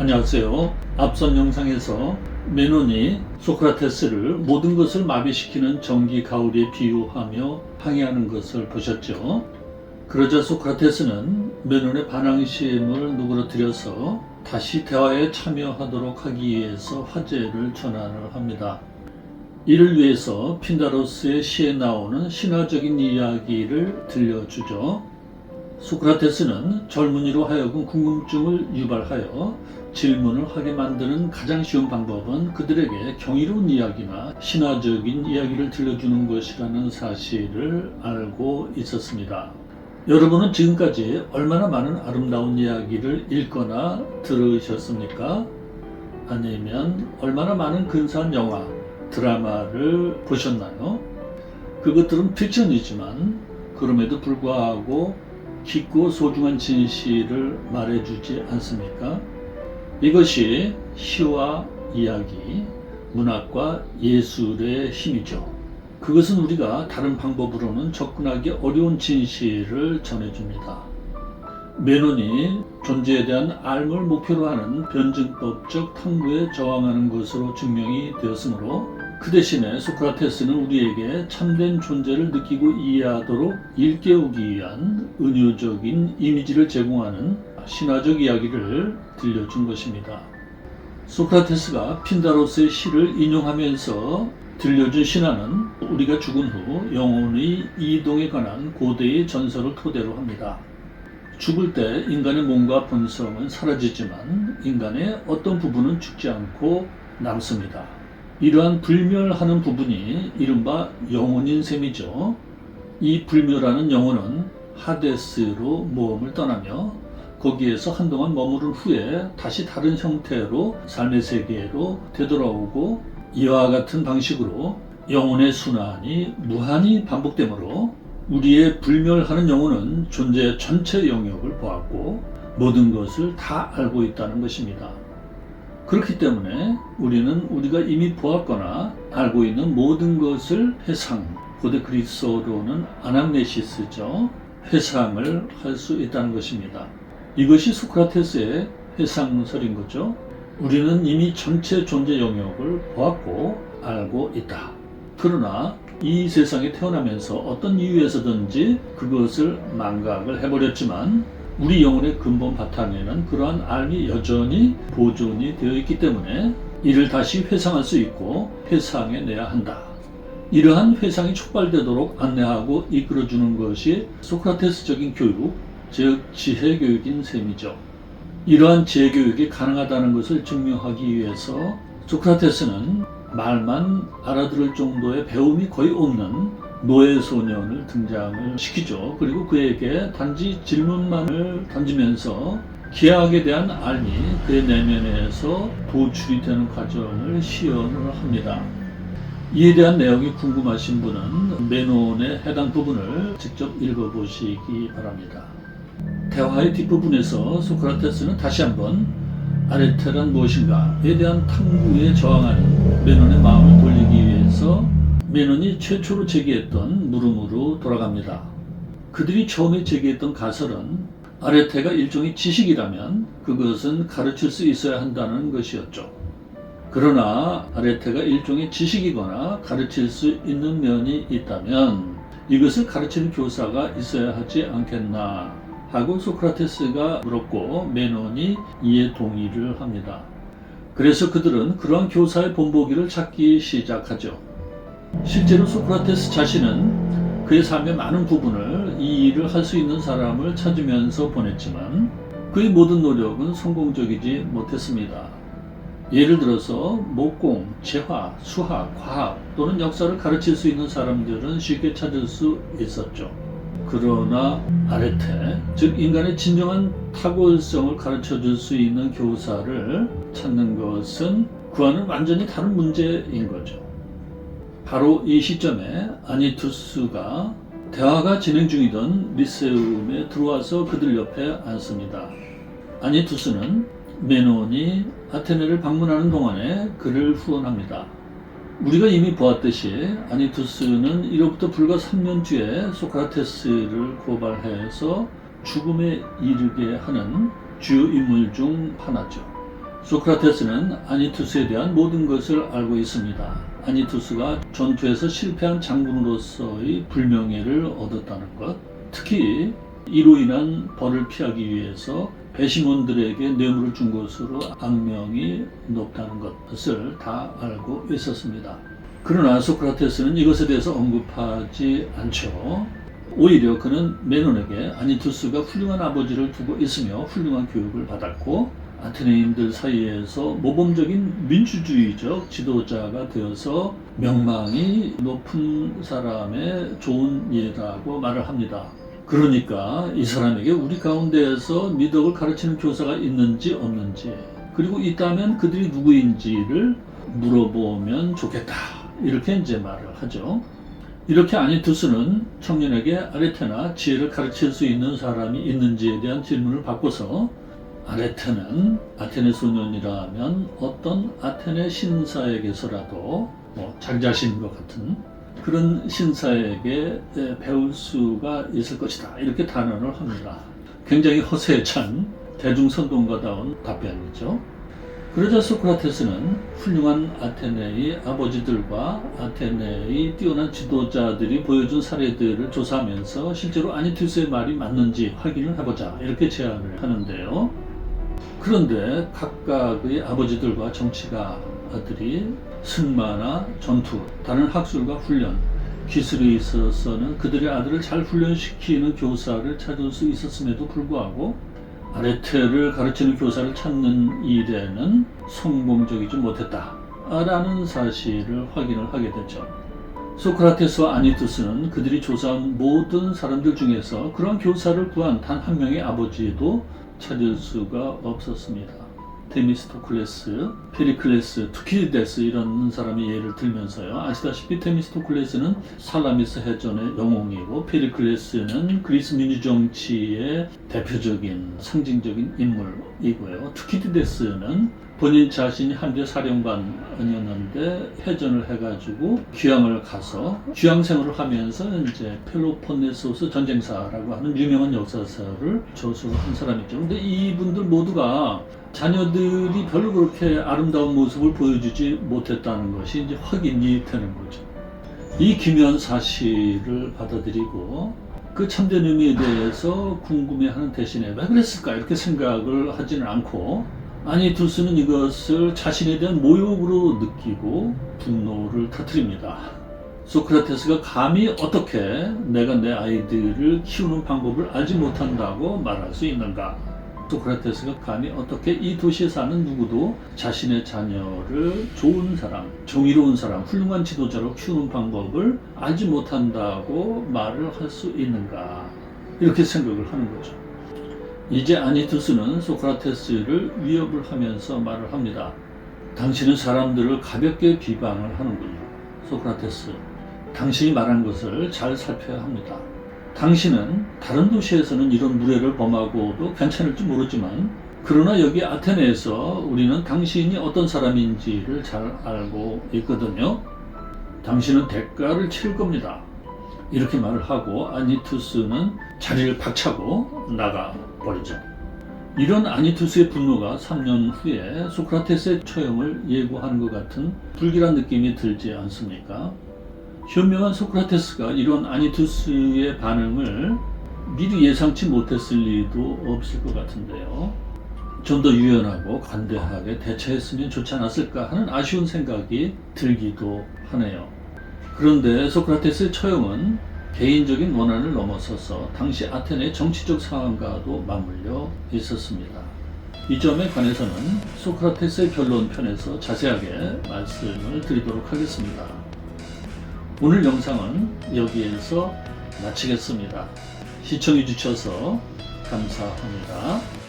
안녕하세요. 앞선 영상에서 메논이 소크라테스를 모든 것을 마비시키는 전기 가울에 비유하며 항의하는 것을 보셨죠. 그러자 소크라테스는 메논의 반항심을 누그러뜨려서 다시 대화에 참여하도록 하기 위해서 화제를 전환을 합니다. 이를 위해서 핀다로스의 시에 나오는 신화적인 이야기를 들려주죠. 소크라테스는 젊은이로 하여금 궁금증을 유발하여 질문을 하게 만드는 가장 쉬운 방법은 그들에게 경이로운 이야기나 신화적인 이야기를 들려주는 것이라는 사실을 알고 있었습니다. 여러분은 지금까지 얼마나 많은 아름다운 이야기를 읽거나 들으셨습니까? 아니면 얼마나 많은 근사한 영화, 드라마를 보셨나요? 그것들은 픽션이지만 그럼에도 불구하고 깊고 소중한 진실을 말해주지 않습니까? 이것이 시와 이야기, 문학과 예술의 힘이죠. 그것은 우리가 다른 방법으로는 접근하기 어려운 진실을 전해줍니다. 메논이 존재에 대한 알을 목표로 하는 변증법적 탐구에 저항하는 것으로 증명이 되었으므로 그 대신에 소크라테스는 우리에게 참된 존재를 느끼고 이해하도록 일깨우기 위한 은유적인 이미지를 제공하는 신화적 이야기를 들려준 것입니다. 소크라테스가 핀다로스의 시를 인용하면서 들려준 신화는 우리가 죽은 후 영혼의 이동에 관한 고대의 전설을 토대로 합니다. 죽을 때 인간의 몸과 본성은 사라지지만 인간의 어떤 부분은 죽지 않고 남습니다. 이러한 불멸하는 부분이 이른바 영혼인 셈이죠. 이 불멸하는 영혼은 하데스로 모험을 떠나며 거기에서 한동안 머무른 후에 다시 다른 형태로 삶의 세계로 되돌아오고 이와 같은 방식으로 영혼의 순환이 무한히 반복되므로 우리의 불멸하는 영혼은 존재 전체 영역을 보았고 모든 것을 다 알고 있다는 것입니다. 그렇기 때문에 우리는 우리가 이미 보았거나 알고 있는 모든 것을 회상, 고대 그리스어로는 아남네시스죠. 회상을 할 수 있다는 것입니다. 이것이 소크라테스의 회상설인 거죠. 우리는 이미 전체 존재 영역을 보았고 알고 있다. 그러나 이 세상에 태어나면서 어떤 이유에서든지 그것을 망각을 해버렸지만 우리 영혼의 근본 바탕에는 그러한 알이 여전히 보존이 되어 있기 때문에 이를 다시 회상할 수 있고 회상해 내야 한다. 이러한 회상이 촉발되도록 안내하고 이끌어주는 것이 소크라테스적인 교육, 즉 지혜 교육인 셈이죠. 이러한 지혜 교육이 가능하다는 것을 증명하기 위해서 소크라테스는 말만 알아들을 정도의 배움이 거의 없는 노예 소년을 등장을 시키죠. 그리고 그에게 단지 질문만을 던지면서 기하학에 대한 알미 그의 내면에서 도출이 되는 과정을 시연을 합니다. 이에 대한 내용이 궁금하신 분은 메논의 해당 부분을 직접 읽어보시기 바랍니다. 대화의 뒷부분에서 소크라테스는 다시 한번 아레테란 무엇인가에 대한 탐구에 저항하는 메논의 마음을 돌리기 위해서 메논이 최초로 제기했던 물음으로 돌아갑니다. 그들이 처음에 제기했던 가설은 아레테가 일종의 지식이라면 그것은 가르칠 수 있어야 한다는 것이었죠. 그러나 아레테가 일종의 지식이거나 가르칠 수 있는 면이 있다면 이것을 가르치는 교사가 있어야 하지 않겠나 하고 소크라테스가 물었고 메논이 이에 동의를 합니다. 그래서 그들은 그러한 교사의 본보기를 찾기 시작하죠. 실제로 소크라테스 자신은 그의 삶의 많은 부분을 이 일을 할 수 있는 사람을 찾으면서 보냈지만 그의 모든 노력은 성공적이지 못했습니다. 예를 들어서 목공, 재화, 수학, 과학 또는 역사를 가르칠 수 있는 사람들은 쉽게 찾을 수 있었죠. 그러나 아레테, 즉 인간의 진정한 탁월성을 가르쳐 줄 수 있는 교사를 찾는 것은 그와는 완전히 다른 문제인 거죠. 바로 이 시점에 아니투스가 대화가 진행 중이던 리세움에 들어와서 그들 옆에 앉습니다. 아니투스는 메논이 아테네를 방문하는 동안에 그를 후원합니다. 우리가 이미 보았듯이 아니투스는 이로부터 불과 3년 뒤에 소크라테스를 고발해서 죽음에 이르게 하는 주요 인물 중 하나죠. 소크라테스는 아니투스에 대한 모든 것을 알고 있습니다. 아니투스가 전투에서 실패한 장군으로서의 불명예를 얻었다는 것, 특히 이로 인한 벌을 피하기 위해서 배심원들에게 뇌물을 준 것으로 악명이 높다는 것을 다 알고 있었습니다. 그러나 소크라테스는 이것에 대해서 언급하지 않죠. 오히려 그는 메논에게 아니투스가 훌륭한 아버지를 두고 있으며 훌륭한 교육을 받았고 아테네인들 사이에서 모범적인 민주주의적 지도자가 되어서 명망이 높은 사람의 좋은 예라고 말을 합니다. 그러니까 이 사람에게 우리 가운데에서 미덕을 가르치는 교사가 있는지 없는지 그리고 있다면 그들이 누구인지를 물어보면 좋겠다. 이렇게 이제 말을 하죠. 이렇게 아니투스는 청년에게 아레테나 지혜를 가르칠 수 있는 사람이 있는지에 대한 질문을 받고서 아레테는 아테네 소년이라면 어떤 아테네 신사에게서라도 뭐 자기 자신과 같은 그런 신사에게 배울 수가 있을 것이다. 이렇게 단언을 합니다. 굉장히 허세에 찬 대중선동가다운 답변이죠. 그러자 소크라테스는 훌륭한 아테네의 아버지들과 아테네의 뛰어난 지도자들이 보여준 사례들을 조사하면서 실제로 아니투스의 말이 맞는지 확인을 해보자 이렇게 제안을 하는데요. 그런데 각각의 아버지들과 정치가들이 승마나 전투, 다른 학술과 훈련, 기술에 있어서는 그들의 아들을 잘 훈련시키는 교사를 찾을 수 있었음에도 불구하고 아레테를 가르치는 교사를 찾는 일에는 성공적이지 못했다. 라는 사실을 확인을 하게 되죠. 소크라테스와 아니투스는 그들이 조사한 모든 사람들 중에서 그런 교사를 구한 단 한 명의 아버지도 찾을 수가 없었습니다. 데미스토클레스, 페리클레스, 투키디데스 이런 사람의 예를 들면서요. 아시다시피 데미스토클레스는 살라미스 해전의 영웅이고 페리클레스는 그리스 민주 정치의 대표적인 상징적인 인물이고요. 투키디데스는 본인 자신이 함대 사령관이었는데 회전을 해가지고 귀향을 가서 귀향 생활을 하면서 이제 펠로폰네소스 전쟁사라고 하는 유명한 역사서를 저술한 사람이죠. 근데 이분들 모두가 자녀들이 별로 그렇게 아름다운 모습을 보여주지 못했다는 것이 이제 확인이 되는 거죠. 이 기묘한 사실을 받아들이고 그 참된 의미에 대해서 궁금해하는 대신에 왜 그랬을까 이렇게 생각을 하지는 않고 아니 두스는 이것을 자신에 대한 모욕으로 느끼고 분노를 터뜨립니다. 소크라테스가 감히 어떻게 내가 내 아이들을 키우는 방법을 알지 못한다고 말할 수 있는가? 소크라테스가 감히 어떻게 이 도시에 사는 누구도 자신의 자녀를 좋은 사람, 정의로운 사람, 훌륭한 지도자로 키우는 방법을 알지 못한다고 말을 할 수 있는가? 이렇게 생각을 하는 거죠. 이제 아니투스는 소크라테스를 위협을 하면서 말을 합니다. 당신은 사람들을 가볍게 비방을 하는군요. 소크라테스, 당신이 말한 것을 잘 살펴야 합니다. 당신은 다른 도시에서는 이런 무례를 범하고도 괜찮을지 모르지만 그러나 여기 아테네에서 우리는 당신이 어떤 사람인지를 잘 알고 있거든요. 당신은 대가를 치를 겁니다. 이렇게 말을 하고 아니투스는 자리를 박차고 나가 버리죠. 이런 아니투스의 분노가 3년 후에 소크라테스의 처형을 예고하는 것 같은 불길한 느낌이 들지 않습니까? 현명한 소크라테스가 이런 아니투스의 반응을 미리 예상치 못했을 리도 없을 것 같은데요. 좀 더 유연하고 관대하게 대처했으면 좋지 않았을까 하는 아쉬운 생각이 들기도 하네요. 그런데 소크라테스의 처형은 개인적인 원한을 넘어서서 당시 아테네의 정치적 상황과도 맞물려 있었습니다. 이 점에 관해서는 소크라테스의 변론 편에서 자세하게 말씀을 드리도록 하겠습니다. 오늘 영상은 여기에서 마치겠습니다. 시청해 주셔서 감사합니다.